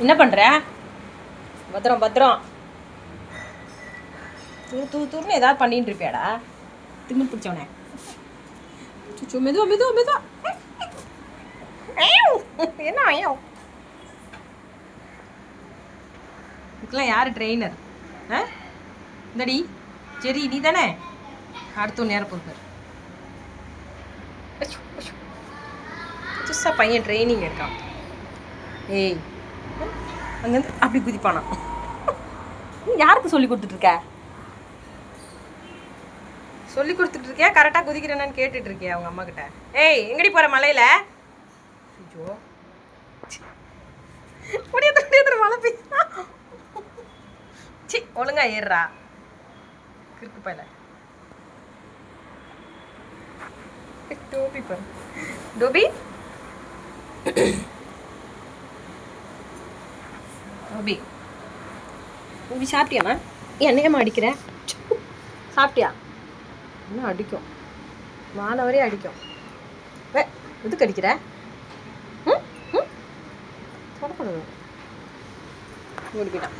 என்ன பண்ற? பத்திரம் பத்திரம். தூ தூ தூர்னு ஏதாவது பண்ணிட்டு இருப்பியாடா? திமிர் பிடிச்சவனே. சுச்சு மெதுவா மெதுவா மெதுவா. என்ன ஐயோ? இதுக்கெல்லாம் யார் ட்ரெயினர் ஆ? இந்தடி சரி நீ தானே அடுத்த நேரம் பொறுப்பார் புதுசாக பையன் ட்ரைனிங் இருக்கான் ஏய் அங்கேருந்து அப்படி குதிப்பானா? நீ யாருக்கு சொல்லி கொடுத்துட்ருக்க? சொல்லி கொடுத்துட்டு இருக்கியா கரெக்டாக குதிக்கிறேன்னு கேட்டுட்டு இருக்கியா அவங்க அம்மா கிட்ட ஏய் எங்கடி போகிற மலையில்? ஐயோ. முடியாது முடியாது மழை பெய்யா சி ஒழுங்கா ஏறுறா கிறுக்கு பையல. டோபி பாரு. டோபி? அபி டோபி சாப்பிட்டியாம்மா? என்னையம்மா அடிக்கிற? சாப்பிட்டியா? இன்னும் அடிக்கும்? மாணவரே அடிக்கும். வே எதுக்கு அடிக்கிற? ம் ம். தொடக்கூடாது. ஓடி போயிட்டான்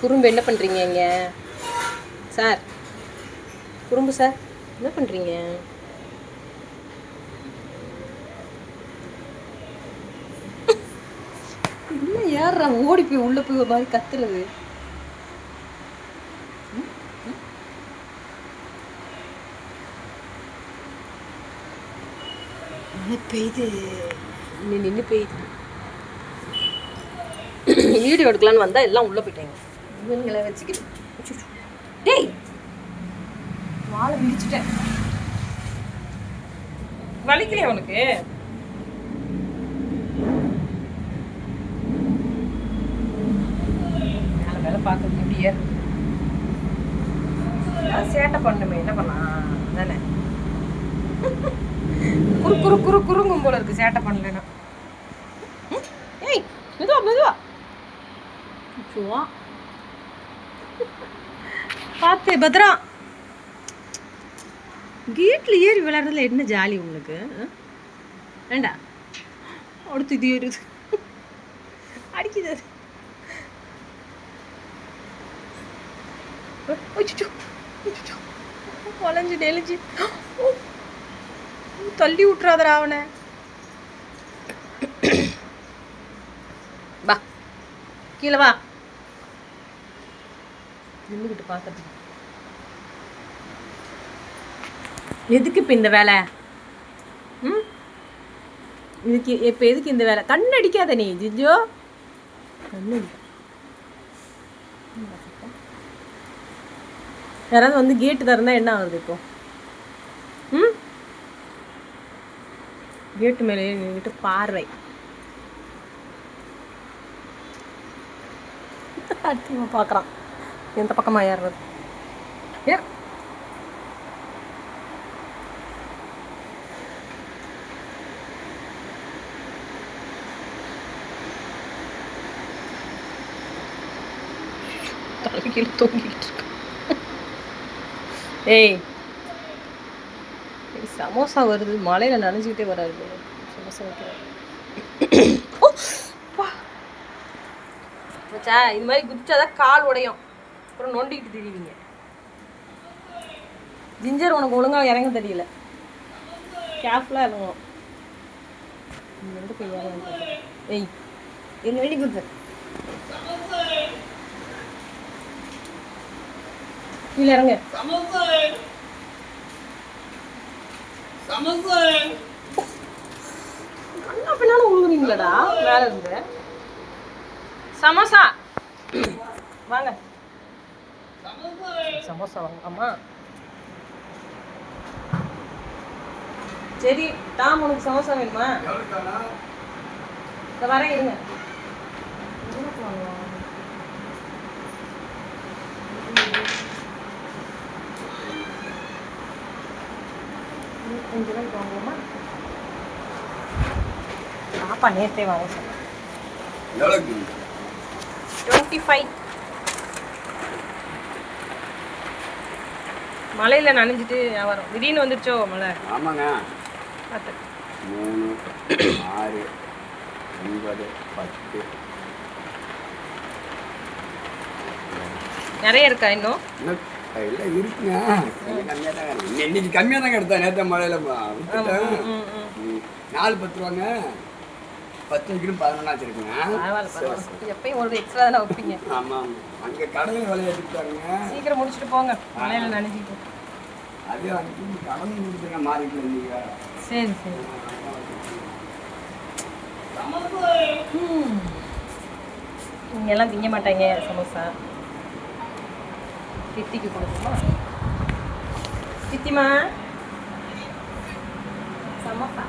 குறும்பு என்ன பண்ணுறீங்க இங்கே? சார் குறும்பு சார் என்ன பண்ணுறீங்க இல்லை யாரா ஓடி போய் உள்ளே போய் ஒரு மாதிரி கத்துறது. மழை பெய்யுது நின்று பெய்யுது வீடியோ எடுக்கலான்னு வந்தால் எல்லாம் உள்ளே போயிட்டாங்க. இவங்களை வச்சுக்கிட்டு. டேய்! வாழை விரிச்சிட்டேன் வலிக்கலையா உனக்கு? மேலே இப்படியே ஏறு சேட்டை பண்ணுமே என்ன பண்ணலாம்? தானே குறு குறு குறு குறுங்கும் போல இருக்கு சேட்டை பண்ணலன்னா. ஏய் மெதுவா மெதுவா. சுவா பார்த்து பத்ரம் கேட்டில் ஏறி விளையாடுறதுல என்ன ஜாலி உங்களுக்கு? ஆ? வேண்டா. அடுத்து இது ஏறுது. அடிக்குது அது அச்சோ அச்சோ வளைஞ்சு நெளிஞ்சு. தள்ளி விட்றாதடா அவனை. வா. கீழே வா. நின்றுக்கிட்டு பார்க்கறதுக்கு எதுக்கு இப்போ இந்த வேலை? ம்? இதுக்கு இப்போ எதுக்கு இந்த வேலை? கண் அடிக்காத நீ ஜிஜோ. கண்ணு அடி. யாராவது வந்து கேட்டு திறந்தால் என்ன ஆகுது இப்போ? ம்? கேட்டு மேலே நின்றுட்டு பார்வை. அடுத்து பார்க்குறான். எந்த பக்கமாக ஏறுறது? ஏர் தலைக்கீழ் தூங்கிட்டு இருக்கு. ஏய் ஏய், சமோசா வருது. மழையில நனைஞ்சுக்கிட்டே வராது சமோசா வைக்கிறாரு இது மாதிரி குதிச்சாதான் கால் உடையும். அப்புறம் நொண்டிக்கிட்டு திரிவீங்க. ஜிஞ்சர் உனக்கு ஒழுங்காக இறங்க தெரியல. கேர்ஃபுல்லாக இறங்கணும் இங்க இருந்து போய் இறங்க ஏய் எங்க வேண்டி குத்து. கீழே இறங்க. கண்ணா பின்னால உழுகுறீங்களடா மேல இருந்து. சமோசா. வாங்க. சமோசா வாங்க அம்மா சரி டாம் உனக்கு சமோசா வேணுமா? இந்த வரேன் இருங்க. இருபத்தஞ்சு ரூபாய்க்கு வாங்குவோமா? பாப்பா நேற்றே வாங்க சொன்னேன் எவ்வளோக்கு டுவெண்ட்டி ஃபைவ் மழையில் நனைஞ்சிட்டு வியாபாரம். திடீர்னு வந்துருச்சோ மழை? ஆமாங்க. பார்த்து. மூணு ஆறு ஒன்பது பத்து. நிறைய இருக்கா இன்னும் எல்லாம் இருக்குங்க. கம்மியாக. இன்னி- இன்னைக்கு கம்மியாக தாங்க எடுத்தேன். நேற்று மழையில். நாலு பத்து ரூபாங்க. பத்து வைக்கணும் பதினொன்றா பரவாயில்ல எப்பயும் ஒரு எக்ஸ்ட்ரா தானே வைப்பீங்க. ஆமாம் அங்கே கடலில் விளையாட்டுட்டாங்க சீக்கிரம் முடிச்சுட்டு போங்க. மழையில நினைச்சிட்டு அது அன்னைக்கு கடன் கொடுத்துருங்க மாறிக்கல நீங்கள் சரி சரி. இங்கெல்லாம் திங்க மாட்டாங்க சமோசா. சித்திக்கு கொடுக்குமா சித்திமா சமப்பா